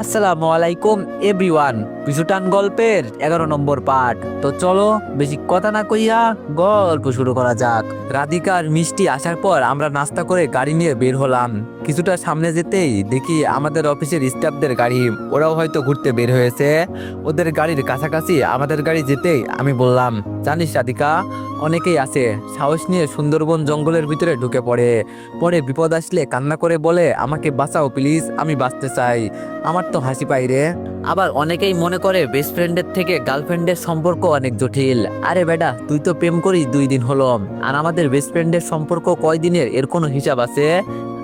আসসালামু আলাইকুম, এভরিওয়ান। পিছুটান গল্পের এগারো নম্বর পার্ট তো চলো, বেশি কথা না কইয়া গল্প শুরু করা যাক। রাধিকার মিষ্টি আসার পর আমরা নাস্তা করে গাড়ি নিয়ে বের হলাম। কিছুটা সামনে যেতেই দেখি আমাদের অফিসের স্টাফদের গাড়ি, ওরাও হয়তো ঘুরতে বের হয়েছে। ওদের গাড়ির কাছাকাছি আমাদের গাড়ি যেতেই আমি বললাম, জানিস রাধিকা, অনেকেই আছে, সাহস নিয়ে সুন্দরবন জঙ্গলের ভিতরে ঢুকে পড়ে। পরে বিপদ আসলে কান্না করে বলে, আমাকে বাঁচাও প্লিজ আমি বাঁচতে চাই। আমার তো হাসি পাই রে। আবার অনেকেই মনে করে বেস্ট ফ্রেন্ডের থেকে গার্লফ্রেন্ডের সম্পর্ক অনেক জটিল। আরে বেটা, তুই তো প্রেম করিস দুই দিন হলো। আর আমাদের বেস্ট ফ্রেন্ডের সম্পর্ক কয় দিনের এর কোনো হিসাব আছে?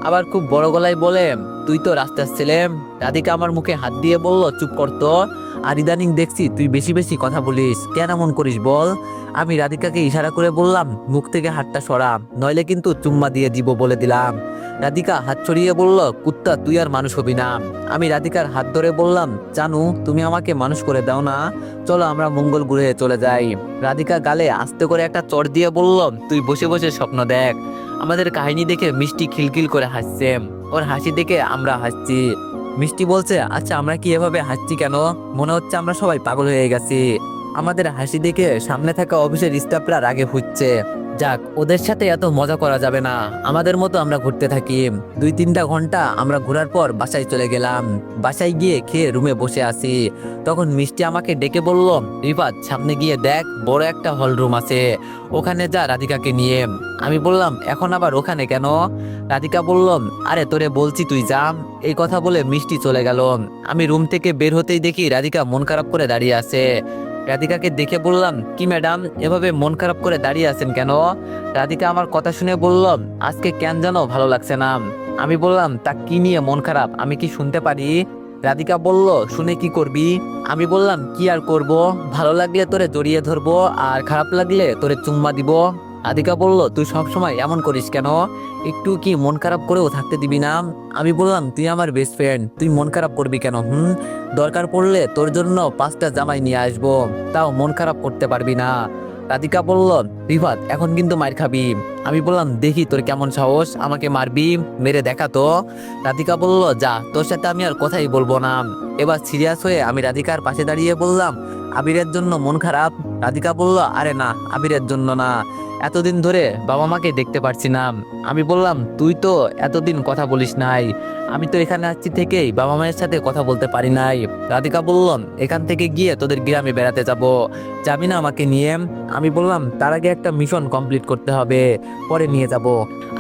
আবার খুব বড় গলায় বলে, তুই তো রাস্তার ছেলে। রাধিকা আমার মুখে হাত দিয়ে বলল, চুপ করতো আর ইদানিং দেখছি তুই বেশি বেশি কথা বলিস। কেন এমন করিস বল? আমি রাধিকাকে ইশারা করে বললাম, মুখ থেকে হাতটা সরা। নইলে কিন্তু চুম্মা দিয়ে দিব বলে দিলাম। রাধিকা হাত ছড়িয়ে বলল, কুত্তা, তুই আর মানুষ হবি না। আমি রাধিকার হাত ধরে বললাম, জানু, তুমি আমাকে মানুষ করে দাও না। চলো আমরা মঙ্গল গ্রহে চলে যাই। রাধিকা গালে আস্তে করে একটা চর দিয়ে বলল, তুই বসে বসে স্বপ্ন দেখ। আমাদের কাহিনী দেখে মিষ্টি খিলখিল করে হাসছে। ওর হাসি দেখে আমরা হাসছি। মিষ্টি বলছে আচ্ছা আমরা কি এভাবে হাসছি কেন? মনে হচ্ছে আমরা সবাই পাগল হয়ে গেছি। আমাদের হাসি দেখে সামনে থাকা অফিসের স্টাফরা রাগে ফুটছে যাক, ওদের সাথে এত মজা করা যাবে না। আমাদের মতো আমরা ঘুরতে থাকি। দুই তিনটা ঘণ্টা আমরা ঘোরার পর বাসায় চলে গেলাম। বাসায় গিয়ে খেয়ে রুমে বসে আছি। তখন মিষ্টি আমাকে ডেকে বলল, রিফাত, সামনে গিয়ে দেখ, বড় একটা হল রুম আছে। ওখানে যা রাধিকাকে নিয়ে। আমি বললাম, এখন আবার ওখানে কেন? রাধিকা বলল, আরে তোরে বলছি তুই যা। এই কথা বলে মিষ্টি চলে গেল। আমি রুম থেকে বের হতেই দেখি রাধিকা মন খারাপ করে দাঁড়িয়ে আছে। রাধিকাকে দেখে বললাম, কি ম্যাডাম, এভাবে মন খারাপ করে দাঁড়িয়ে আছেন কেন? রাধিকা আমার কথা শুনে বলল, আজকে কেন যেন ভালো লাগছে না? আমি বললাম, তা কি নিয়ে মন খারাপ? আমি কি শুনতে পারি? রাধিকা বলল, শুনে কি করবি? আমি বললাম, কি আর করব? ভালো লাগলে তোরে জড়িয়ে ধরবো, আর খারাপ লাগলে তোরে চুম্মা দিব। রাধিকা বলল, তুই সবসময় এমন করিস কেন? একটু কি মন খারাপ করেও থাকতে দিবি না? আমি বললাম, তুই আমার বেস্ট ফ্রেন্ড তুই মন খারাপ করবি কেন, হুম? দরকার পড়লে তোর জন্য পাঁচটা জামাই নিয়ে আসব, তাও মন খারাপ করতে পারবি না। রাধিকা বলল, রিফাত, এখন কিন্তু মার খাবি। আমি বললাম, দেখি তোর কেমন সাহস, আমাকে মারবি, মেরে দেখা তো। রাধিকা বলল, যা, তোর সাথে আমি আর কথাই বলব না। এবার সিরিয়াস হয়ে আমি রাধিকার পাশে দাঁড়িয়ে বললাম, আবিরের জন্য মন খারাপ? রাধিকা বলল, আরে না, আবিরের জন্য না। এতদিন ধরে বাবা মাকে দেখতে পারছি না। আমি বললাম, তুই তো এতদিন কথা বলিস নাই। আমি তো এখানে আসছি থেকেই বাবা মায়ের সাথে কথা বলতে পারি নাই। রাধিকা বললাম, এখান থেকে গিয়ে তোদের গ্রামে বেড়াতে যাব। যাবি না আমাকে নিয়ে? আমি বললাম, তার আগে একটা মিশন কমপ্লিট করতে হবে, পরে নিয়ে যাব।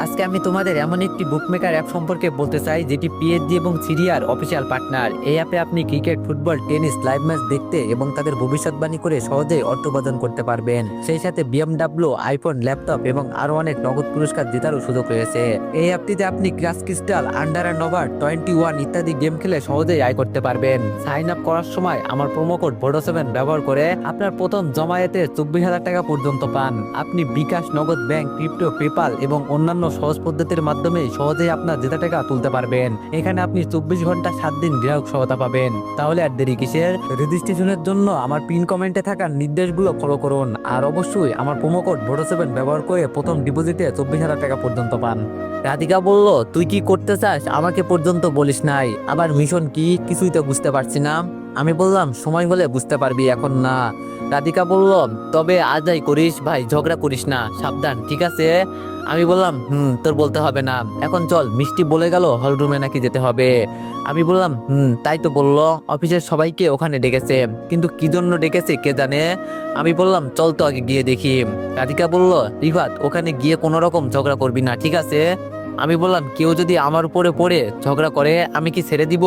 আজকে আমি তোমাদের এমন একটি বুকমেকার অ্যাপ সম্পর্কে বলতে চাই, যেটি পিএইচডি এবং সিরিয়ার অফিসিয়াল পার্টনার এই অ্যাপে আপনি cricket football tennis live match দেখতে এবং তাদের ভবিষ্যৎবাণী করে সহজেই অর্থ উপার্জন করতে পারবেন। সেই সাথে বিএমডাব্লিউ আইফোন ল্যাপটপ এবং আরও অনেক নগদ পুরস্কার জেতারও সুযোগ রয়েছে। এই অ্যাপটিতে আপনি crash crystal, under and over, twenty one ইত্যাদি গেম খেলে সহজেই আয় করতে পারবেন। সাইন আপ করার সময় আমার প্রোমো কোড ভোডো সেভেন ব্যবহার করে আপনার প্রথম জমায়েতে চব্বিশ হাজার টাকা পর্যন্ত পান। আপনি বিকাশ, নগদ ব্যাংক, ক্রিপ্টো পেপাল এবং অন্যান্য সহজ পদ্ধতির মাধ্যমে সহজেই আপনার জেতা টাকা তুলতে পারবেন। এখানে আপনি চব্বিশ ঘণ্টা সাত দিন গ্রাহক সহায়তা পাবেন। তাহলে আর দেরি কিসের? রেজিস্ট্রেশনের জন্য আমার পিন কমেন্টে থাকা নির্দেশগুলো ফলো করুন। আর অবশ্যই আমার প্রোমো কোড ভোডো সেভেন ব্যবহার করে প্রথম ডিপোজিটে চব্বিশ হাজার টাকা পর্যন্ত পান। রাধিকা বলল, তুই কি করতে চাস? আমাকে পর্যন্ত বলিস নাই। আবার মিশন কি? কিছুই তো বুঝতে পারছি না। আমি বললাম, সময় হলে বুঝতে পারবি, এখন না। রাধিকা বলল, তবে আজাই করিস ভাই, ঝগড়া করিস না, সাবধান, ঠিক আছে? আমি বললাম, হুম, তোর বলতে হবে না। এখন চল, মিষ্টি বলে গেল, হল রুমে নাকি যেতে হবে। আমি বললাম, হুম, তাই তো বলল, অফিসের সবাইকে ওখানে ডেকেছে, কিন্তু কি জন্য ডেকেছে কে জানে? আমি বললাম, চল তো আগে গিয়ে দেখি। রাধিকা বলল, রিফাত, ওখানে গিয়ে কোনো রকম ঝগড়া করবি না, ঠিক আছে? আমি বললাম, কেউ যদি আমার উপরে পড়ে ঝগড়া করে, আমি কি ছেড়ে দিব?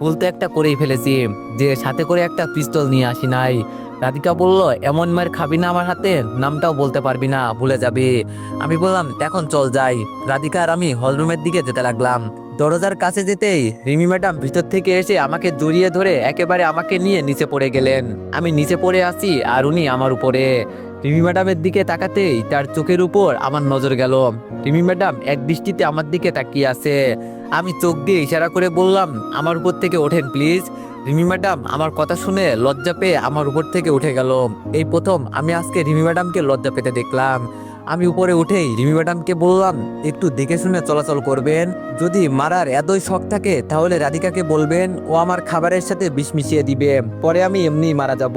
ভুল তো একটা করেই ফেলেছি, যে সাথে করে একটা পিস্তল নিয়ে আসি নাই। রাধিকা বলল, এমন মার খাবি না আমার হাতে, নামটাও বলতে পারবি না, ভুলে যাবি। আমি বললাম এখন চল যাই। রাধিকা আর আমি হলরুমের দিকে যেতে লাগলাম। দরজার কাছে যেতেই রিমি ম্যাডাম ভিতর থেকে এসে আমাকে জড়িয়ে ধরে একেবারে আমাকে নিয়ে নিচে পড়ে গেলেন। আমি নিচে পড়ে আছি আর উনি আমার উপরে। রিমি ম্যাডামের দিকে তাকাতেই তার চোখের উপর আমার নজর গেল। রিমি ম্যাডাম এক দৃষ্টিতে আমার দিকে তাকিয়ে আছে। আমি চোখ দিয়ে ইশারা করে বললাম, আমার উপর থেকে ওঠেন, প্লিজ। রিমি ম্যাডাম, আমার কথা শুনে লজ্জা পেয়ে আমার উপর থেকে উঠে গেল। এই প্রথম আমি আজকে রিমি ম্যাডামকে লজ্জা পেতে দেখলাম। আমি উপরে উঠেই রিমি ম্যাডামকে বললাম, একটু দেখে শুনে চলাচল করবেন। যদি মারার এতই শখ থাকে, তাহলে রাধিকাকে বলবেন, ও আমার খাবারের সাথে বিষ মিশিয়ে দিবে। পরে আমি এমনি মারা যাব।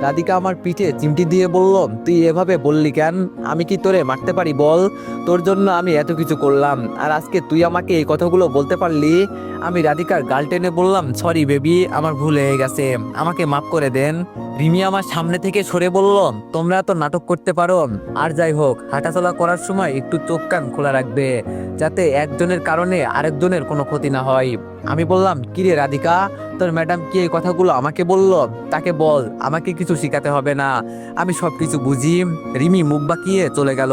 রাধিকা আমার পিঠে চিমটি দিয়ে বলল, তুই এভাবে বললি কেন? আমি কি তোরে মারতে পারি বল? তোর জন্য আমি এত কিছু করলাম। আর আজকে তুই আমাকে এই কথাগুলো বলতে পারলি? আমি রাধিকার গাল টেনে বললাম, সরি বেবি, আমার ভুল হয়ে গেছে। আমাকে মাফ করে দেন। রিমি আমার সামনে থেকে সরে বলল, তোমরা তো নাটক করতে পারো। আর যাই হোক হাঁটাচলা করার সময় একটু চোখ কান খোলা রাখবে, যাতে একজনের কারণে আরেকজনের কোনো ক্ষতি না হয়। আমি বললাম কিরে রাধিকা? তোর ম্যাডাম কি এই কথাগুলো আমাকে বলল? তাকে বল, আমাকে কিছু শিখাতে হবে না। আমি সব কিছু বুঝি। রিমি মুখ বাঁকিয়ে চলে গেল।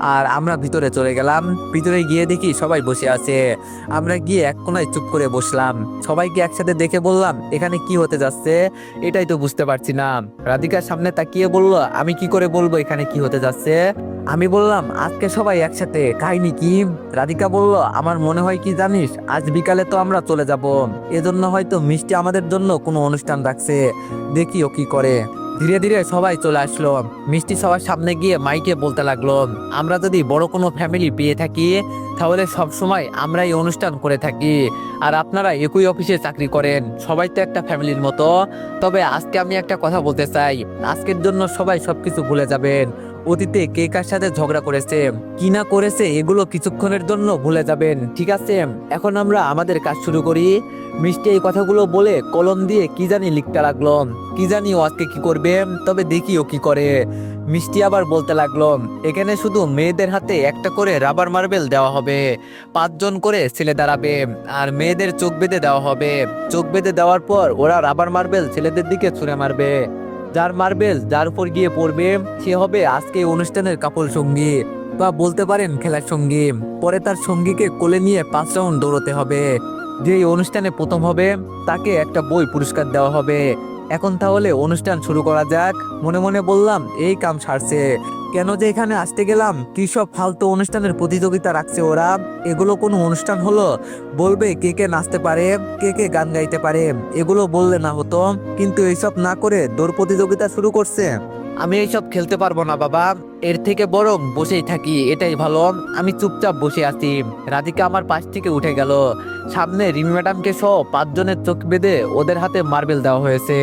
আর আমরা ভিতরে চলে গেলাম। ভিতরে গিয়ে দেখি সবাই বসে আছে। আমরা গিয়ে এক কোনায় চুপ করে বসলাম। সবাইকে একসাথে দেখে বললাম, এখানে কি হতে যাচ্ছে? এটাই তো বুঝতে পারছি না। রাধিকার সামনে তাকিয়ে বলল, আমি কি করে বলব এখানে কি হতে যাচ্ছে? আমি বললাম, আজকে সবাই একসাথে, কাহিনী কি? রাধিকা বলল, আমার মনে হয় কি জানিস, আজ বিকালে তো আমরা চলে যাব। এজন্য হয়তো মিষ্টি আমাদের জন্য কোনো অনুষ্ঠান রাখছে। দেখি ও কি করে। ধীরে ধীরে সবাই চলে আসলো। মিষ্টি সবার সামনে গিয়ে মাইকে বলতে লাগল, আমরা যদি বড় কোনো ফ্যামিলি পেয়ে থাকি, তাহলে সব সময় আমরা এই অনুষ্ঠান করে থাকি। আর আপনারা একই অফিসে চাকরি করেন। সবাই তো একটা ফ্যামিলির মতো। তবে আজকে আমি একটা কথা বলতে চাই। আজকের জন্য সবাই সবকিছু ভুলে যাবেন। অতীতে কে কার সাথে ঝগড়া করেছে, কি না করেছে, এগুলো কিছুক্ষণের জন্য ভুলে যাবেন, ঠিক আছে? এখন আমরা আমাদের কাজ শুরু করি। মিষ্টি এই কথাগুলো বলে কলম দিয়ে কি জানি লিখতে লাগল। কি জানি ও আজকে কি করবে, তবে দেখি ও কি করে। মিষ্টি আবার বলতে লাগল, এখানে শুধু মেয়েদের হাতে একটা করে রাবার মার্বেল দেওয়া হবে। পাঁচজন করে ছেলে দাঁড়াবে, আর মেয়েদের চোখ বেঁধে দেওয়া হবে। চোখ বেঁধে দেওয়ার পর ওরা রাবার মার্বেল ছেলেদের দিকে ছুঁড়ে মারবে। যার মার্বেল যার উপর গিয়ে পড়বে, সে হবে আজকে অনুষ্ঠানের কাপল সঙ্গী, বা বলতে পারেন খেলার সঙ্গী। পরে তার সঙ্গীকে কোলে নিয়ে পাঁচ রাউন্ড দৌড়তে হবে। যে অনুষ্ঠানে প্রথম হবে, তাকে একটা বই পুরস্কার দেওয়া হবে। এখন তাহলে অনুষ্ঠান শুরু করা যাক। মনে মনে বললাম, এই কাম সারছে। কেন যে এখানে আসতে গেলাম? কি সব ফালতু অনুষ্ঠানের প্রতিযোগিতা রাখছে ওরা? এগুলো কোনো অনুষ্ঠান হলো? বলবে কে কে নাচতে পারে, কে কে গান গাইতে পারে। এগুলো বললে না হতো। কিন্তু এইসব না করে দৌড় প্রতিযোগিতা শুরু করছে। আমি এইসব খেলতে পারব না, বাবা। এর থেকে বরং বসেই থাকি, এটাই ভালো। আমি চুপচাপ বসে আছি। রাধিকা আমার পাশ থেকে উঠে গেল। সামনে রিমি ম্যাডামকে সহ পাঁচজনের চোখ বেঁধে ওদের হাতে মার্বেল দেওয়া হয়েছে।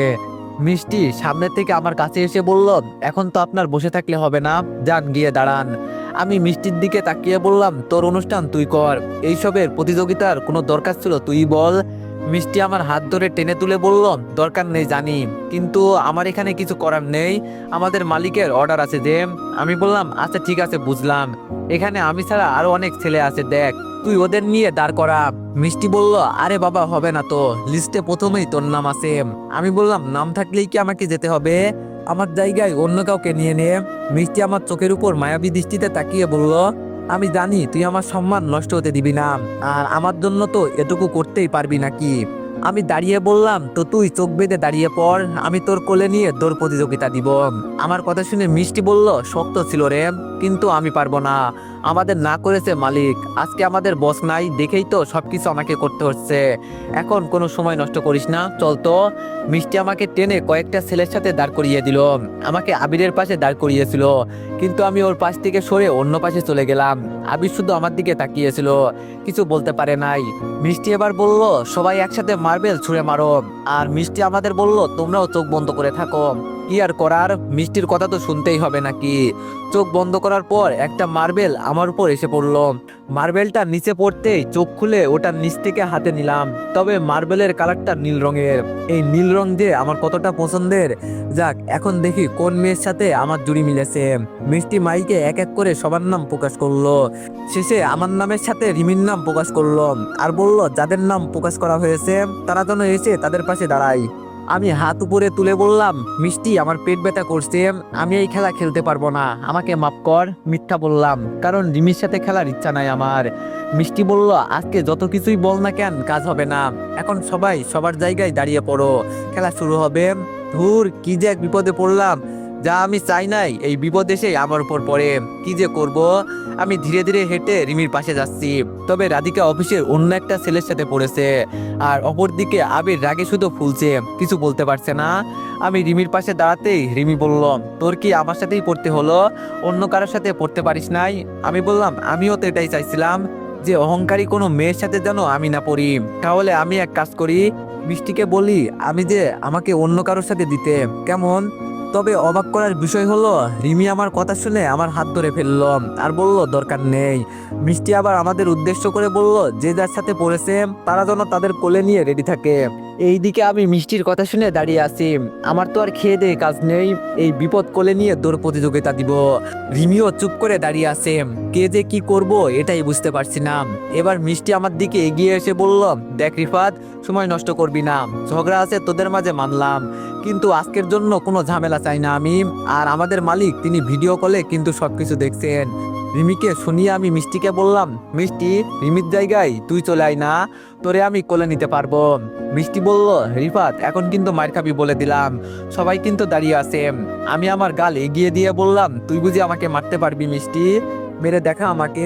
মিষ্টি সামনে থেকে আমার কাছে এসে বলল, এখন তো আপনার বসে থাকলে হবে না। যান, গিয়ে দাঁড়ান। আমি মিষ্টির দিকে তাকিয়ে বললাম, তোর অনুষ্ঠান তুই কর। এইসবের প্রতিযোগিতার কোনো দরকার ছিল তুই বল। মিষ্টি আমার হাত ধরে টেনে তুলে বলল দরকার নেই জানি, কিন্তু আমার এখানে কিছু করার নেই। আমাদের মালিকের অর্ডার আছে যে। আমি বললাম আচ্ছা ঠিক আছে, বুঝলাম। এখানে আমি ছাড়া আরও অনেক ছেলে আছে, দেখ, তুই ওদের নিয়ে দাঁড় করা। মিষ্টি বলল, আরে বাবা, হবে না তো, লিস্টে প্রথমেই তোর নাম আছে। আমি বললাম, নাম থাকলেই কি আমাকে যেতে হবে? আমার জায়গায় অন্য কাউকে নিয়ে নে। মিষ্টি আমার চোখের উপর মায়াবী দৃষ্টিতে তাকিয়ে বলল আমি জানি তুই আমার সম্মান নষ্ট হতে দিবি না, আর আমার জন্য তো এটুকু করতেই পারবি নাকি। আমি দাঁড়িয়ে বললাম, তো তুই চোখ বেঁধে দাঁড়িয়ে পড়, আমি তোর কোলে নিয়ে দৌড় প্রতিযোগিতা দিব। আমার কথা শুনে মিষ্টি বলল, শক্ত ছিল রে, কিন্তু আমি পারব না। আমাদের না করেছে মালিক। আজকে আমাদের বস নাই, দেখেই তো সবকিছু আমাকে করতে হচ্ছে। এখন কোনো সময় নষ্ট করিস না, চল তো। মিষ্টি আমাকে টেনে কয়েকটা ছেলের সাথে দাঁড় করিয়ে দিল। আমাকে আবিরের পাশে দাঁড় করিয়েছিল। কিন্তু আমি ওর পাশ থেকে সরে অন্য পাশে চলে গেলাম। আবির শুধু আমার দিকে তাকিয়েছিল, কিছু বলতে পারে নাই। মিষ্টি এবার বলল, সবাই একসাথে মার্বেল ছুঁড়ে মারো। আর মিষ্টি আমাদের বলল, তোমরাও চোখ বন্ধ করে থাকো। কি আর করার? মিষ্টির কথা তো শুনতেই হবে নাকি? চোখ বন্ধ করার পর একটা মার্বেল আমার উপর এসে পড়ল। মার্বেলটা নিচে পড়তেই চোখ খুলে ওটা নিচ থেকে হাতে নিলাম। তবে মার্বেলের কালারটা নীল রঙের। এই নীল রং যে আমার কতটা পছন্দের? যাক, এখন দেখি কোন মেয়ের সাথে আমার জুড়ি মিলেছে। মিষ্টি মাইকে এক এক করে সবার নাম প্রকাশ করল। শেষে আমার নামের সাথে রিমির নাম প্রকাশ করল। আর বলল, যাদের নাম প্রকাশ করা হয়েছে, তারা যেন এসে তাদের পাশে দাঁড়ায়। আমি হাত উপরে তুলে বললাম, মিষ্টি, আমার পেট ব্যথা করছে, আমি এই খেলা খেলতে পারব না। আমাকে মাফ কর, মিথ্যা বললাম, কারণ রিমির সাথে খেলার ইচ্ছা নাই আমার। মিষ্টি বলল, আজকে যত কিছুই বল না কেন, কাজ হবে না। এখন সবাই সবার জায়গায় দাঁড়িয়ে পড়ো। খেলা শুরু হবে। ধুর, কি যে এক বিপদে পড়লাম। যা আমি চাই নাই, এই বিপদ এসে আমার উপর পড়ে। কি যে করব? আমি ধীরে ধীরে হেঁটে রিমির পাশে যাচ্ছি। তবে রাধিকা অফিসের অন্য একটা ছেলের সাথে পড়েছে। আর অপরদিকে আবির রাগে শুধু ফুলছে, কিছু বলতে পারছে না। আমি রিমির পাশে দাঁড়াতেই রিমি বলল, তোর কি আমার সাথেই পড়তে হলো? অন্য কারোর সাথে পড়তে পারিস নাই? আমি বললাম, আমিও তো এটাই চাইছিলাম, যে অহংকারী কোনো মেয়ের সাথে যেন আমি না পড়ি। তাহলে আমি এক কাজ করি, মিষ্টিকে বলি, আমি যে আমাকে অন্য কারোর সাথে দিতে। কেমন? তবে অবাক করার বিষয় হলো, রিমি আমার কথা শুনে আমার হাত ধরে ফেলল আর বলল, দরকার নেই। মিষ্টি আবার আমাদের উদ্দেশ্য করে বলল, যে যার সাথে পড়েছে, তারা যেন তাদের কোলে নিয়ে রেডি থাকে। এইদিকে আমি মিষ্টির কথা শুনে দাঁড়িয়ে আছি। আমার তো আর খেয়ে দিয়ে কাজ নেই। এই বিপদ কোলে নিয়ে দৌড় প্রতিযোগিতা দিব। রিমিও চুপ করে দাঁড়িয়ে আছে। কে যে কি করব এটাই বুঝতে পারছি না। এবার মিষ্টি আমার দিকে এগিয়ে এসে বলল, দেখ রিফাত, সময় নষ্ট করবি না। ঝগড়া আছে তোদের মাঝে মানলাম। কিন্তু আজকের জন্য কোনো ঝামেলা চাই না আমি। আর আমাদের মালিক, তিনি ভিডিও কলে কিন্তু সবকিছু দেখছেন। রিমিকে শুনিয়ে আমি মিষ্টিকে বললাম, মিষ্টি, রিমির জায়গায় তুই চলে আয় না, তোরে আমি কোলে নিতে পারব। মিষ্টি বলল, রিফাত, এখন কিন্তু মার খাবি বলে দিলাম, সবাই কিন্তু দাঁড়িয়ে আছে। আমি আমার গাল এগিয়ে দিয়ে বললাম, তুই বুঝি আমাকে মারতে পারবি মিষ্টি? মেরে দেখা আমাকে।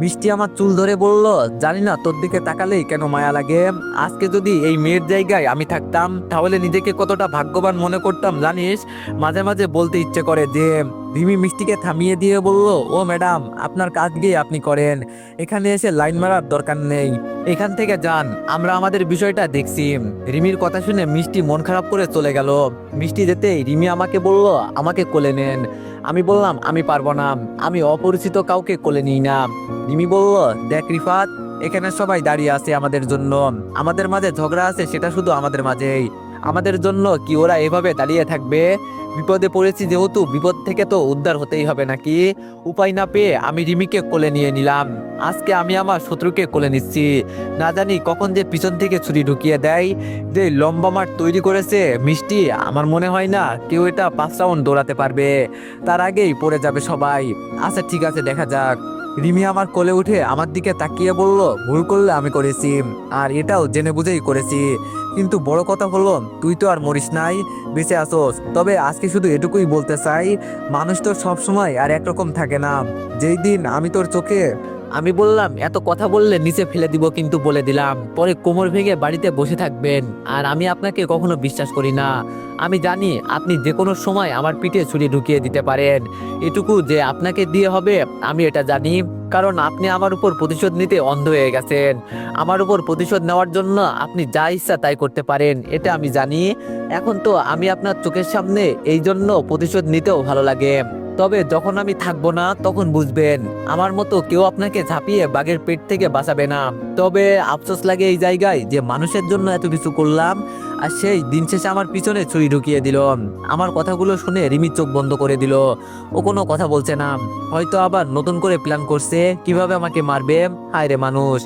মিষ্টি আমার চুল ধরে বলল, জানি না তোর দিকে তাকালেই কেন মায়া লাগে। আজকে যদি এই মেয়ের জায়গায় আমি থাকতাম, তাহলে নিজেকে কতটা ভাগ্যবান মনে করতাম, জানিস? মাঝে মাঝে বলতে ইচ্ছে করে যে, রিমি মিষ্টিকে থামিয়ে দিয়ে বলল, ও ম্যাডাম, আপনার কাজ গিয়ে আপনি করেন। এখানে এসে লাইন মারার দরকার নেই। এখান থেকে যান, আমরা আমাদের বিষয়টা দেখছি। রিমির কথা শুনে মিষ্টি মন খারাপ করে চলে গেল। মিষ্টি যেতেই রিমি আমাকে বলল, আমাকে কোলে নেন। আমি বললাম, আমি পারব না। আমি অপরিচিত কাউকে কোলে নিই না। রিমি বলল, দেখ রিফাত, এখানে সবাই দাঁড়িয়ে আছে আমাদের জন্য। আমাদের মাঝে ঝগড়া আছে, সেটা শুধু আমাদের মাঝেই। আমাদের জন্য কি ওরা এভাবে দাঁড়িয়ে থাকবে? বিপদে পড়েছি যেহেতু, বিপদ থেকে তো উদ্ধার হতেই হবে নাকি? উপায় না পেয়ে আমি রিমিকে কোলে নিয়ে নিলাম। আজকে আমি আমার শত্রুকে কোলে নিচ্ছি। না জানি কখন যে পিছন থেকে ছুরি ঢুকিয়ে দেয়। যে লম্বা মাঠ তৈরি করেছে, মিষ্টি, আমার মনে হয় না কেউ এটা পাঁচ রাউন্ড দৌড়াতে পারবে। তার আগেই পড়ে যাবে সবাই। আচ্ছা ঠিক আছে, দেখা যাক। রিমি আমার কোলে উঠে আমার দিকে তাকিয়ে বলল, ভুল করলে আমি করেছি। আর এটাও জেনে বুঝেই করেছি। কিন্তু বড় কথা হলো, তুই তো আর মরিস নাই, বেঁচে আসোস। তবে আজকে শুধু এটুকুই বলতে চাই, মানুষ তো সবসময় আর একরকম থাকে না। যেই দিন আমি তোর চোখে আমি বললাম, এত কথা বললে নিচে ফেলে দিব কিন্তু বলে দিলাম। পরে কোমর ভেঙে বাড়িতে বসে থাকবেন। আর আমি আপনাকে কখনো বিশ্বাস করি না। আমি জানি আপনি যে কোনো সময় আমার পিঠে ছুরি ঢুকিয়ে দিতে পারেন। এটুকু যে আপনাকে দিয়ে হবে, আমি এটা জানি। কারণ আপনি আমার উপর প্রতিশোধ নিতে অন্ধ হয়ে গেছেন। আমার উপর প্রতিশোধ নেওয়ার জন্য আপনি যা ইচ্ছা তাই করতে পারেন, এটা আমি জানি। এখন তো আমি আপনার চোখের সামনে এই জন্য প্রতিশোধ নিতেও ভালো লাগে। তবে যখন আমি থাকব না, তখন বুঝবেন, আমার মতো কেউ আপনাকে ঝাঁপিয়ে বাঘের পেট থেকে বাঁচাবে না। তবে আফসোস লাগে এই জায়গায় যে মানুষের জন্য এত কিছু করলাম, আর সেই দিন শেষে আমার পিছনে ছুরি ঢুকিয়ে দিল। আমার কথাগুলো শুনে রিমি চোখ বন্ধ করে দিল। ও কোনো কথা বলছে না। হয়তো আবার নতুন করে প্ল্যান করছে, কীভাবে আমাকে মারবে? হায় রে মানুষ।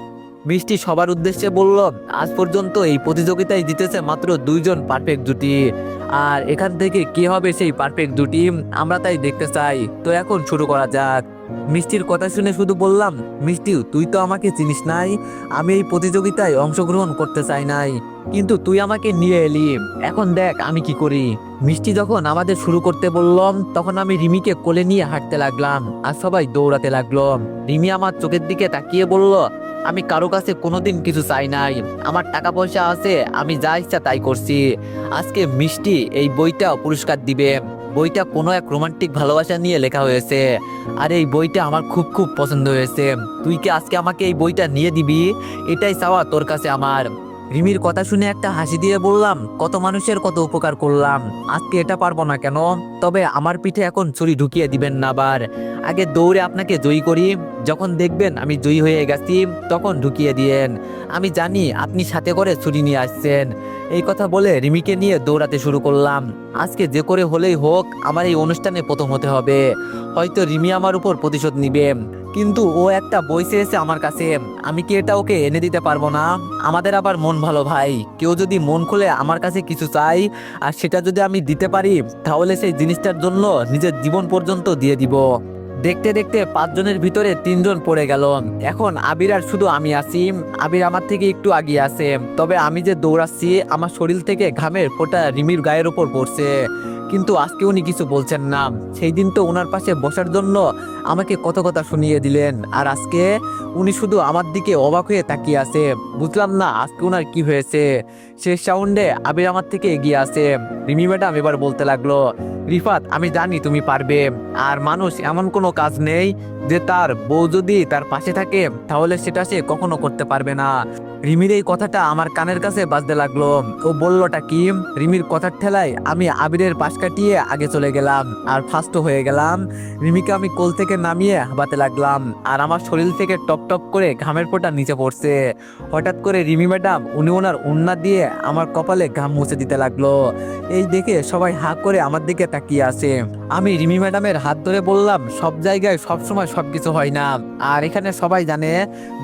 মিষ্টি সবার উদ্দেশ্যে বলল, আজ পর্যন্ত এই প্রতিযোগিতায় জিতেছে মাত্র দুইজন পারফেক্ট জুটি। আর এখান থেকে কি হবে সেই পারফেক্ট জুটি আমরা তাই দেখতে চাই। তো এখন শুরু করা যাক। মিষ্টির কথা শুনে শুধু বললাম, মিষ্টি, তুই তো আমাকে চিনিস নাই। আমি এই প্রতিযোগিতায় অংশগ্রহণ করতে চাই নাই। কিন্তু তুই আমাকে নিয়ে এলি। এখন দেখ আমি কি করি। মিষ্টি যখন আমাদের শুরু করতে বললাম তখন আমি রিমিকে কোলে নিয়ে হাঁটতে লাগলাম আর সবাই দৌড়াতে লাগল। রিমি আমার চোখের দিকে তাকিয়ে বলল আমি কারও কাছে কোনোদিন কিছু চাই নাই। আমার টাকা পয়সা আছে, আমি যা ইচ্ছা তাই করছি। আজকে মিষ্টি এই বইটা পুরস্কার দিবে। বইটা কোনো এক রোমান্টিক ভালোবাসা নিয়ে লেখা হয়েছে। আর এই বইটা আমার খুব খুব পছন্দ হয়েছে। তুই কি আজকে আমাকে এই বইটা নিয়ে দিবি? এটাই চাওয়া তোর কাছে আমার। রিমির কথা শুনে একটা হাসি দিয়ে বললাম, কত মানুষের কত উপকার করলাম। আজকে এটা পারব না কেন? তবে আমার পিঠে এখন ছুরি ঢুকিয়ে দিবেন না আবার। আগে দৌড়ে আপনাকে জয়ী করি। যখন দেখবেন আমি জয়ী হয়ে গেছি, তখন ঢুকিয়ে দিয়েন। আমি জানি আপনি সাথে করে ছুরি নিয়ে আসছেন। এই কথা বলে রিমিকে নিয়ে দৌড়াতে শুরু করলাম। আজকে যে করে হলেই হোক, আমার এই অনুষ্ঠানে প্রথম হতে হবে। হয়তো রিমি আমার উপর প্রতিশোধ নিবে। কিন্তু ও একটা বই চেয়েছে আমার কাছে। আমি কি এটা ওকে এনে দিতে পারব না? আমাদের আবার মন ভালো ভাই। কেউ যদি মন খুলে আমার কাছে কিছু চাই আর সেটা যদি আমি দিতে পারি, তাহলে সেই জিনিসটার জন্য নিজের জীবন পর্যন্ত দিয়ে দিব। দেখতে দেখতে পাঁচজনের ভিতরে তিনজন পড়ে গেল। এখন আবির আর শুধু আমি আছি। আবির আমার থেকে একটু আগিয়ে আছে। তবে আমি যে দৌড়াচ্ছি, আমার শরীর থেকে ঘামের ফোঁটা রিমির গায়ের ওপর পড়ছে। কিন্তু আজকে উনি কিছু বলছেন না। সেই দিন তো ওনার পাশে বসার জন্য আমাকে কত কথা শুনিয়ে দিলেন। আর আজকে উনি শুধু আমার দিকে অবাক হয়ে তাকিয়ে আছে। বুঝলাম না আজকে ওনার কি হয়েছে। শেষ সাউন্ডে আবির আমার থেকে এগিয়ে আছে রিমি ম্যাডাম এবার বলতে লাগল, রিফাত, আমি জানি তুমি পারবে, আর মানুষ এমন কোনো কাজ নেই যে তার বউ যদি তার পাশে থাকে, তাহলে সেটা সে কখনো করতে পারবে না। রিমির এই কথাটা আমার কানের কাছে বাজতে লাগল। ও বললোটা কি, রিমির কথার ঠেলায় আমি আবিরের পাশ কাটিয়ে আগে চলে গেলাম, আর ফার্স্ট হয়ে গেলাম। রিমিকে আমি কোল থেকে নামিয়ে হাবাতে লাগলাম, আর আমার শরীর থেকে টপ টপ করে ঘামের ফোঁটা নিচে পড়ছে। হঠাৎ করে রিমি ম্যাডাম উনি ওনার উন্না দিয়ে আমার কপালে ঘাম মুছে দিতে লাগল। এই দেখে সবাই হা করে আমার দিকে তাকিয়ে আছে। আমি রিমি ম্যাডামের হাত ধরে বললাম, সব জায়গায় সব সময় সবকিছু হয় না। আর এখানে সবাই জানে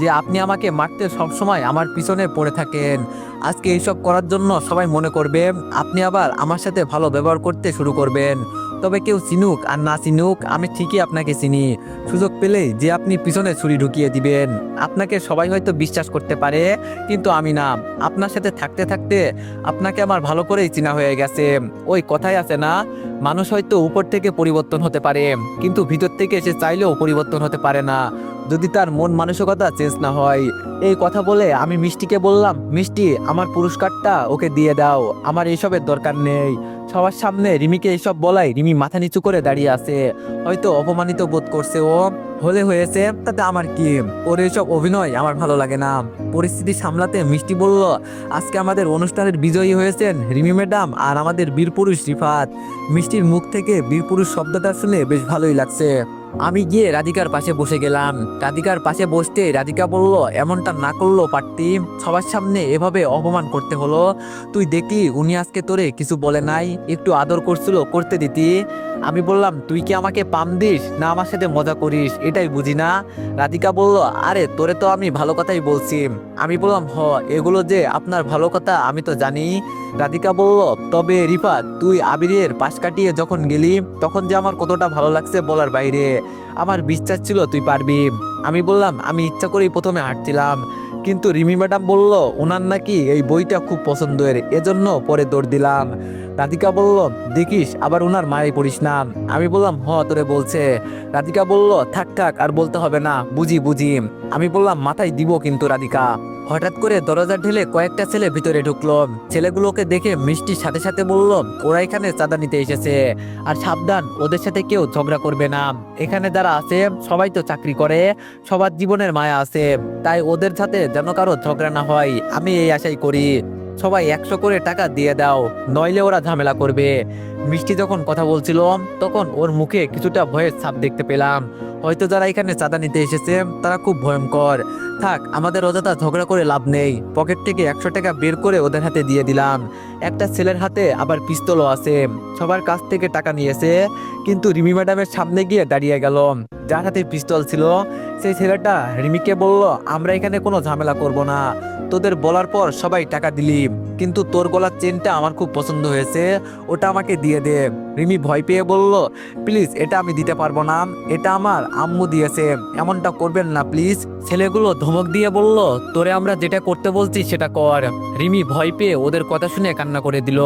যে আপনি আমাকে মারতে সব সময় আমার পিছনে পড়ে থাকেন। আজকে এইসব করার জন্য সবাই মনে করবে, আপনি আবার আমার সাথে ভালো ব্যবহার করতে শুরু করবেন। তবে কেউ চিনুক আর না চিনুক, আমি ঠিকই আপনাকে চিনি। সুযোগ পেলেই যে আপনি পিছনে ছুরি ঢুকিয়ে দিবেন। আপনাকে সবাই হয়তো বিশ্বাস করতে পারে, কিন্তু আমি না। আপনার সাথে থাকতে থাকতে আপনাকে আমার ভালো করেই চিনা হয়ে গেছে। ওই কথাই আছে না, মানুষ হয়তো উপর থেকে পরিবর্তন হতে পারে, কিন্তু ভিতর থেকে এসে চাইলেও পরিবর্তন হতে পারে না। যদি তার মন মানসিকতা চেঞ্জ না হয়, এই কথা বলে আমি মিষ্টিকে বললাম, মিষ্টি, আমার পুরস্কারটা ওকে দিয়ে দাও, আমার এইসবের দরকার নেই। সবার সামনে রিমিকে এইসব বলাই রিমি মাথা নিচু করে দাঁড়িয়ে আছে। হয়তো অপমানিত বোধ করছে ও। হলে হয়েছে, তাতে আমার কি? ওর এইসব অভিনয় আমার ভালো লাগে না। পরিস্থিতি সামলাতে মিষ্টি বলল, আজকে আমাদের অনুষ্ঠানের বিজয়ী হয়েছেন রিমি ম্যাডাম আর আমাদের বীরপুরুষ রিফাত। মিষ্টির মুখ থেকে বীরপুরুষ শব্দটা শুনে বেশ ভালোই লাগছে। আমি গিয়ে রাধিকার পাশে বসে গেলাম। রাধিকার পাশে বসতে রাধিকা বলল, এমনটা না করল পারতি সবার সামনে এভাবে অপমান করতে হলো। তুই দেখি উনি আজকে তোরে কিছু বলে নাই। একটু আদর করছিল, করতে দিতি। আমি বললাম, তুই কি আমাকে পাম দিস? না আমার সাথে মজা করিস। এটাই বুঝি না? রাধিকা বলল, আরে, তোরে তো আমি ভালো কথাই বলছি। আমি বললাম, হ, এগুলো যে আপনার ভালো কথা, আমি তো জানি। রাধিকা বলল, তবে রিফা, তুই আবিরের পাশ কাটিয়ে যখন গেলি, তখন যে আমার কতটা ভালো লাগছে বলার বাইরে। আমার বিশ্বাস ছিল তুই পারবি। আমি বললাম, আমি ইচ্ছা করেই প্রথমে হাঁটছিলাম, কিন্তু রিমি ম্যাডাম বলল ওনার নাকি এই বইটা খুব পছন্দের, এজন্য পরে দৌড় দিলাম। রাধিকা বলল, দেখিস, আবার ওনার মায়ে পড়িস না। আমি বললাম, হ, তোরে বলছে। রাধিকা বলল, থাক থাক, আর বলতে হবে না, বুঝি বুঝি। আমি বললাম, মাথায় দিব কিন্তু রাধিকা। হঠাৎ করে দরজা ঢেলে কয়েকটা ছেলে ভিতরে ঢুকলো ছেলেগুলোকে দেখে মিষ্টির সাথে সাথে বলল ওরা এখানে চাঁদা নিতে এসেছে। আর সাবধান, ওদের সাথে কেউ ঝগড়া করবে না। এখানে যারা আছে, সবাই তো চাকরি করে, সবার জীবনের মায়া আছে। তাই ওদের সাথে যেন কারও ঝগড়া না হয়। আমি এই আশাই করি। সবাই একশো করে টাকা দিয়ে দাও, নইলে ওরা ঝামেলা করবে। মিষ্টি যখন কথা বলছিল, তখন ওর মুখে কিছুটা ভয়ের ছাপ দেখতে পেলাম। হয়তো যারা এখানে চাঁদা নিতে এসেছে, তারা খুব ভয়ঙ্কর। থাক, আমাদের অযথা ঝগড়া করে লাভ নেই। পকেট থেকে একশো টাকা বের করে ওদের হাতে দিয়ে দিলাম। একটা ছেলের হাতে আবার পিস্তলও আছে। সবার কাছ থেকে টাকা নিয়েছে, কিন্তু রিমি ম্যাডামের সামনে গিয়ে দাঁড়িয়ে গেল। যার হাতে পিস্তল ছিল, সেই ছেলেটা রিমিকে বলল, আমরা এখানে কোনো ঝামেলা করব না। তোদের বলার পর সবাই টাকা দিলি। কিন্তু তোর গলার চেনটা আমার খুব পছন্দ হয়েছে। ওটা আমাকে দিয়ে দে। রিমি ভয় পেয়ে বলল, প্লিজ, এটা আমি দিতে পারব না। এটা আমার আম্মু দিয়েছে। এমনটা করবেন না, প্লিজ। ছেলেগুলো ধমক দিয়ে বলল, তোরে আমরা যেটা করতে বলছি সেটা কর। রিমি ভয় পেয়ে ওদের কথা শুনে কান্না করে দিল।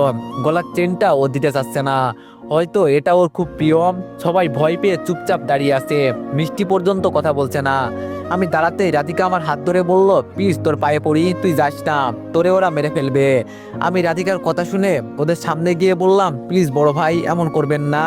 গলার চেনটা ও দিতে চাচ্ছে না। হয়তো এটা ওর খুব প্রিয়। সবাই ভয় পেয়ে চুপচাপ দাঁড়িয়ে আছে। মিষ্টি পর্যন্ত কথা বলছে না। আমি দাঁড়াতে রাধিকা আমার হাত ধরে বলল, প্লিজ তোর পায়ে পড়ি, তুই যাস না। তোরে ওরা মেরে ফেলবে। আমি রাধিকার কথা শুনে ওদের সামনে গিয়ে বললাম, প্লিজ বড় ভাই, এমন করবেন না।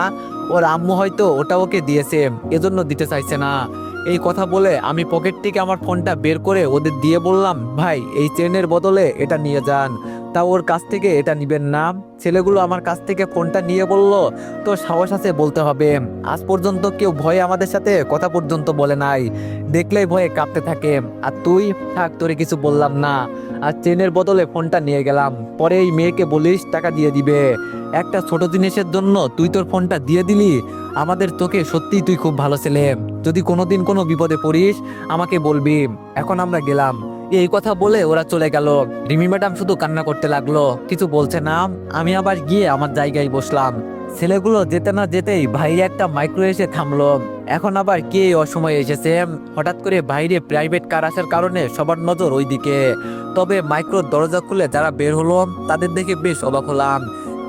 ওর আম্মু হয়তো ওটা ওকে দিয়েছে, এজন্য দিতে চাইছে না। এই কথা বলে আমি পকেট থেকে আমার ফোনটা বের করে ওদের দিয়ে বললাম, ভাই, এই চেনের বদলে এটা নিয়ে যান। তা ওর কাছ থেকে এটা নিবেন না। ছেলেগুলো আমার কাছ থেকে ফোনটা নিয়ে বলল, তো সাহস আছে বলতে হবে। আজ পর্যন্ত কেউ ভয়ে আমাদের সাথে কথা পর্যন্ত বলে নাই। দেখলেই ভয়ে কাঁপতে থাকে। আর তুই? থাক, তোরে কিছু বললাম না। আর চেনের বদলে ফোনটা নিয়ে গেলাম। পরে এই মেয়েকে বলিস টাকা দিয়ে দিবে। একটা ছোট জিনিসের জন্য তুই তোর ফোনটা দিয়ে দিলি? আমাদের তোকে সত্যিই তুই খুব ভালো ছেলে। যদি কোনোদিন কোনো বিপদে পড়িস, আমাকে বলবি। এখন আমরা গেলাম। এই কথা বলে ওরা চলে গেল। রিমি ম্যাডাম শুধু কান্না করতে লাগল। কিছু বলছে না। আমি আবার গিয়ে আমার জায়গায় বসলাম। ছেলেগুলো যেতে না যেতেই বাইরে একটা মাইক্রো এসে থামলো। এখন আবার কে অসময়ে এসেছে? হঠাৎ করে বাইরে প্রাইভেট কার আসার কারণে সবার নজর ওইদিকে। তবে মাইক্রোর দরজা খুলে যারা বের হলো, তাদের দেখে বেশ অবাক হলাম।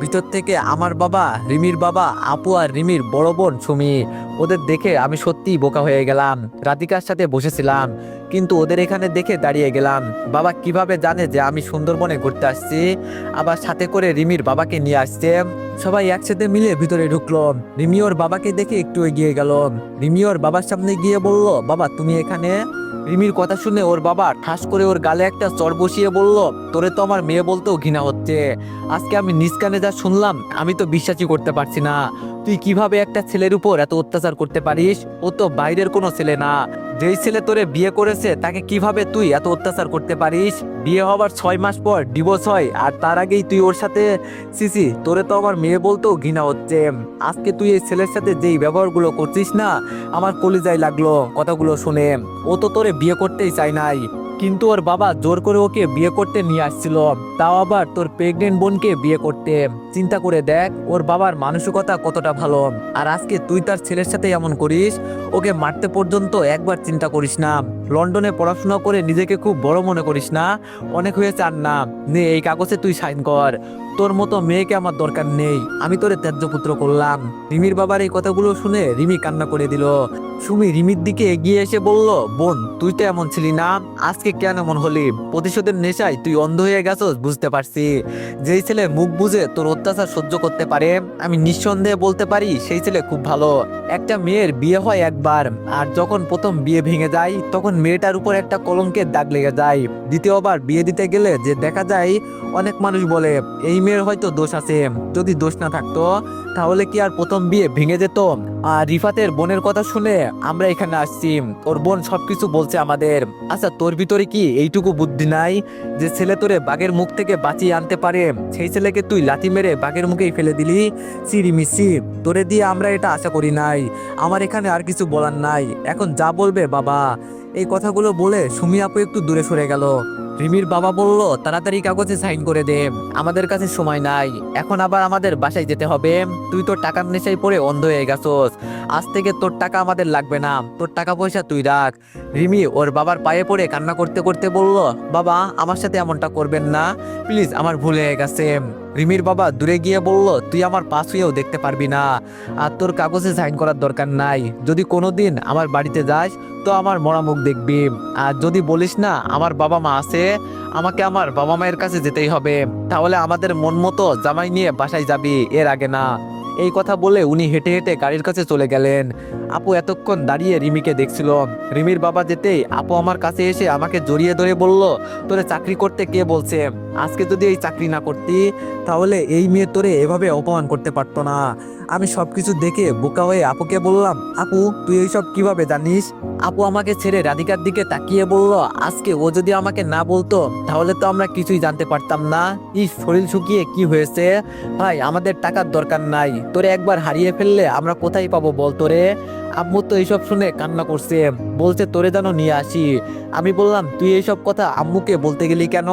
ভিতর থেকে আমার বাবা, রিমির বাবা, আপু আর রিমির বড় বোন সুমি, ওদের দেখে আমি সত্যিই বোকা হয়ে গেলাম। রাধিকার সাথে বসেছিলাম, কিন্তু ওদের এখানে দেখে দাঁড়িয়ে গেলাম। বাবা কীভাবে জানে যে আমি সুন্দরবনে ঘুরতে আসছি? আবার সাথে করে রিমির বাবাকে নিয়ে আসছে। সবাই একসাথে মিলে ভিতরে ঢুকলো। রিমি ওর বাবাকে দেখে একটু এগিয়ে গেল। রিমি ওর বাবার সামনে গিয়ে বলল, বাবা, তুমি এখানে? রিমির কথা শুনে ওর বাবা ঠাস করে ওর গালে একটা চর বসিয়ে বলল, তোরে তো আমার মেয়ে বলতেও ঘৃণা হচ্ছে। আজকে আমি নিজ যা শুনলাম, আমি তো বিশ্বাসই করতে পারছি না। তুই কীভাবে একটা ছেলের উপর এত অত্যাচার করতে পারিস? ও তো বাইরের কোনো ছেলে না। যেই ছেলে তোরে বিয়ে করেছে, তাকে কীভাবে তুই এত অত্যাচার করতে পারিস? বিয়ে হবার ছয় মাস পর ডিভোর্স হয়, আর তার আগেই তুই ওর সাথে সিসি তোরে তো আমার মেয়ে বলতেও ঘৃণা হচ্ছে। আজকে তুই এই ছেলের সাথে যেই ব্যবহারগুলো করছিস না, আমার কলিজায় লাগল কথাগুলো শুনে। ও তো তোরে বিয়ে করতেই চায় নাই। কিন্তু ওর বাবা জোর করে ওকে বিয়ে করতে নিয়ে আসছিল। তাও আবার তোর প্রেগনেন্ট বোনকে বিয়ে করতে। চিন্তা করে দেখ, ওর বাবার মানসিকতা কতটা ভালো। আর আজকে তুই তার ছেলের সাথে এমন করিস, ওকে মারতে পর্যন্ত একবার চিন্তা করিস না। লন্ডনে পড়াশোনা করে নিজেকে খুব বড় মনে করিস না। অনেক হয়েছে আর না। নে, এই কাগজে তুই সাইন কর। তোর মতো মেয়েকে আমার দরকার নেই। আমি তোরে ত্যায্য পুত্র করলাম। রিমির বাবার এই কথাগুলো শুনে রিমি কান্না করে দিল। সুমি রিমির দিকে এগিয়ে এসে বলল, বোন, তুই তো এমন ছিলি না। আজকে কেন এমন হলি? প্রতিশোধের নেশায় তুই অন্ধ হয়ে গেছস, বুঝতে পারছি। যেই ছেলে মুখ বুঝে তোর অত্যাচার সহ্য করতে পারে, আমি নিঃসন্দেহে বলতে পারি সেই ছেলে খুব ভালো। একটা মেয়ের বিয়ে হয় একবার, আর যখন প্রথম বিয়ে ভেঙে যায়, তখন মেয়েটার উপর একটা কলঙ্কের দাগ লেগে যায়। দ্বিতীয়বার বিয়ে দিতে গেলে যে দেখা যায়, অনেক মানুষ বলে, এই মেয়ের হয়তো দোষ আছে। যদি দোষ না থাকতো, তাহলে কি আর প্রথম বিয়ে ভেঙে যেত? আর রিফাতের বোনের কথা শুনে আমরা এখানে আসছি। ওর বোন সবকিছু বলছে আমাদের। আচ্ছা তোর ভিতরে কি এইটুকু বুদ্ধি নাই? যে ছেলে তোরে বাঘের মুখ থেকে বাঁচিয়ে আনতে পারে, সেই ছেলেকে তুই লাথি মেরে বাঘের মুখেই ফেলে দিলি? সিরি মিসি, তোরে দিয়ে আমরা এটা আশা করি নাই। আমার এখানে আর কিছু বলার নাই। এখন যা বলবে বাবা। এই কথাগুলো বলে সুমি আপু একটু দূরে সরে গেল। রিমির বাবা বলল, তাড়াতাড়ি কাগজে সাইন করে দে। আমাদের কাছে সময় নাই। এখন আবার আমাদের বাসায় যেতে হবে। তুই তোর টাকার নেশায় পড়ে অন্ধ হয়ে গেছস। আজ থেকে তোর টাকা আমাদের লাগবে না। তোর টাকা পয়সা তুই রাখ। রিমি ওর বাবার পায়ে পড়ে কান্না করতে করতে বলল, বাবা, আমার সাথে এমনটা করবেন না। প্লিজ, আমার ভুল হয়ে গেছে। রিমির বাবা দূরে গিয়ে বলল, তুই আমার পাশ হয়েও দেখতে পারবি না। আর তোর কাগজে সাইন করার দরকার নাই। যদি কোনোদিন আমার বাড়িতে যাস, তো আমার মরা মুখ দেখবি। আর যদি বলিস না, আমার বাবা মা আছে, আমাকে আমার বাবা মায়ের কাছে যেতেই হবে। তাহলে আমাদের মন মতো জামাই নিয়ে বাসায় যাবি, এর আগে না। এই কথা বলে উনি হেঁটে হেঁটে গাড়ির কাছে চলে গেলেন। আপু এতক্ষণ দাঁড়িয়ে রিমিকে দেখছিল। রিমির বাবা যেতেই আপু আমার কাছে এসে আমাকে জড়িয়ে ধরে বলল, তোরে চাকরি করতে কে বলছে? আজকে যদি এই চাকরি না করতি, তাহলে এই মেয়ে তোরে এভাবে অপমান করতে পারতো না। আমি সবকিছু দেখে বোকা হয়ে আপুকে বললাম, আপু, তুই এইসব কীভাবে জানিস? আপু আমাকে ছেড়ে রাধিকার দিকে তাকিয়ে বলল, আজকে ও যদি আমাকে না বলতো, তাহলে তো আমরা কিছুই জানতে পারতাম না। ইস, শরীর শুকিয়ে কি হয়েছে? ভাই, আমাদের টাকার দরকার নাই। তোরে একবার হারিয়ে ফেললে আমরা কোথায় পাবো বল তোরে আম্মু তো এইসব শুনে কান্না করছে। বলছে, তোরে যেন নিয়ে আসি। আমি বললাম, তুই এইসব কথা আম্মুকে বলতে গেলি কেন?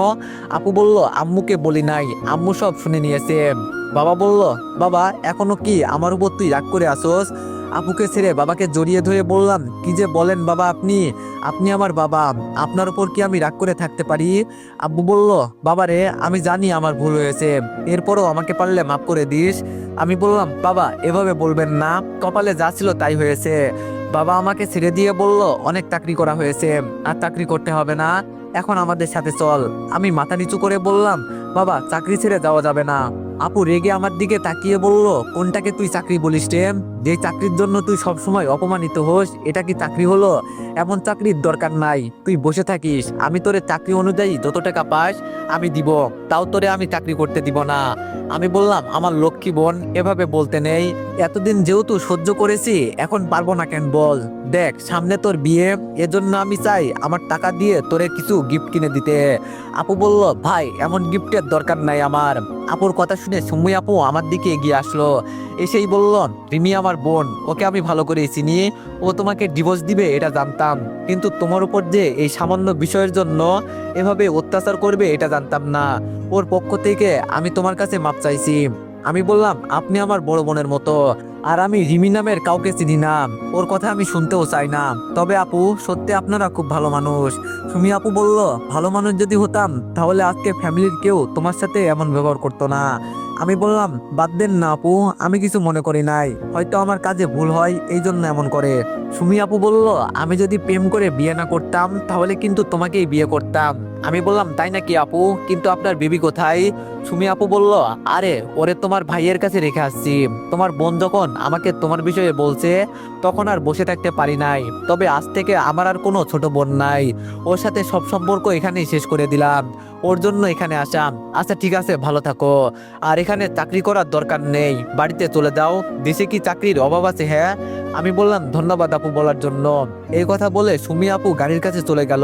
আপু বলল, আম্মুকে বলি নাই, আম্মু সব শুনে নিয়েছে। বাবা বলল, বাবা, এখনও কি আমার উপর তুই রাগ করে আসোস? আপুকে ছেড়ে বাবাকে জড়িয়ে ধরে বললাম, কি যে বলেন বাবা আপনি? আপনি আমার বাবা। আপনার উপর কি আমি রাগ করে থাকতে পারি? আব্বু বলল, বাবারে, আমি জানি আমার ভুল হয়েছে। এরপরও আমাকে পারলে মাফ করে দিস। আমি বললাম, বাবা, এভাবে বলবেন না। কপালে যা ছিল তাই হয়েছে। বাবা আমাকে ছেড়ে দিয়ে বলল, অনেক চাকরি করা হয়েছে, আর চাকরি করতে হবে না। এখন আমাদের সাথে চল। আমি মাথা নিচু করে বললাম, বাবা, চাকরি ছেড়ে যাওয়া যাবে না। আপু রেগে আমার দিকে তাকিয়ে বলল, কোনটাকে তুই চাকরি বলিস রে যে চাকরির জন্য তুই সবসময় অপমানিত হোস, এটা কি চাকরি হলো? এমন চাকরির দরকার নাই। তুই বসে থাকিস। আমি তোরে চাকরি অনুযায়ী যত টাকা পাস, আমি দিব। তাও তোরে আমি চাকরি করতে দিব না। আমি বললাম, আমার লক্ষ্মী বোন এভাবে বলতে নেই। এতদিন যেহেতু সহ্য করেছি, এখন পারব না কেন বল? দেখ, সামনে তোর বিয়ে, এজন্য আমি চাই আমার টাকা দিয়ে তোরে কিছু গিফট কিনে দিতে। আপু বলল, ভাই, এমন গিফটের দরকার নাই আমার। আপুর কথা শুনে সুমি আপু আমার দিকে এগিয়ে আসলো। এসেই বলল, রিমি আমার বোন, ওকে আমি ভালো করে চিনি। ও তোমাকে ডিভোর্স দিবে, এটা জানতাম। কিন্তু তোমার উপর যে এই সামান্য বিষয়ের জন্য এভাবে অত্যাচার করবে, এটা জানতাম না। ওর পক্ষ থেকে আমি তোমার কাছে মাপ চাইছি। আমি বললাম, আপনি আমার বড় বোনের মতো। আর আমি রিমি নামের কাউকে চিনি না। ওর কথা আমি শুনতেও চাই না। তবে আপু, সত্যি আপনারা খুব ভালো মানুষ। সুমি আপু বলল, ভালো মানুষ যদি হতাম, তাহলে আজকে ফ্যামিলির কেউ তোমার সাথে এমন ব্যবহার করতো না। আমি বললাম, বাদ দেন না আপু, আমি কিছু মনে করি নাই। হয়তো আমার কাজে ভুল হয় এই জন্য এমন করে। সুমি আপু বলল, আমি যদি প্রেম করে বিয়ে না করতাম, তাহলে কিন্তু তোমাকেই বিয়ে করতাম। আমি বললাম, তাই নাকি আপু? কিন্তু আপনার বেবি কোথায়? সুমি আপু বলল, আরে, ওরে তোমার ভাইয়ের কাছে রেখে আসছি। তোমার বোন যখন আমাকে তোমার বিষয়ে বলছে, তখন আর বসে থাকতে পারি নাই। তবে আজ থেকে আমার আর কোনো ছোট বোন নাই। ওর সাথে সব সম্পর্ক এখানেই শেষ করে দিলাম। ওর জন্য এখানে আসাম আচ্ছা ঠিক আছে, ভালো থাকো। আর এখানে চাকরি করার দরকার নেই। বাড়িতে চলে যাও। দেশে কি চাকরির অভাব আছে হ্যাঁ? আমি বললাম, ধন্যবাদ আপু বলার জন্য। এই কথা বলে সুমি আপু গাড়ির কাছে চলে গেল।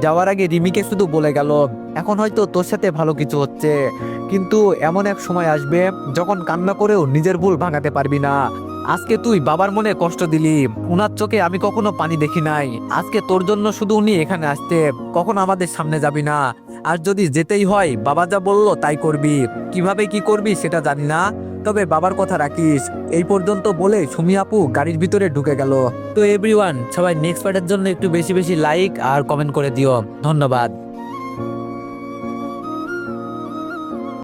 যাওয়ার আগে রিমিকে শুধু বলে গেল, এখন হয়তো তোর সাথে ভালো কিছু হচ্ছে। কিন্তু এমন এক সময় আসবে যখন কান্না করেও নিজের ভুল ভাঙাতে পারবি না। আজকে তুই বাবার মনে কষ্ট দিলি, উনার চোখে আমি কখনো পানি দেখি নাই। আজকে তোর জন্য শুধু উনি এখানে আসতে, কখন আমাদের সামনে যাবি না? আর যদি যেতেই হয়, বাবা যা বলল তাই করবি। কীভাবে কি করবি সেটা জানি না, তবে বাবার কথা রাখিস। এই পর্যন্ত বলে সুমি আপু গাড়ির ভিতরে ঢুকে গেল। তো এভরিওয়ান সবাই নেক্সট পার্টের জন্য একটু বেশি বেশি লাইক আর কমেন্ট করে দিও। ধন্যবাদ।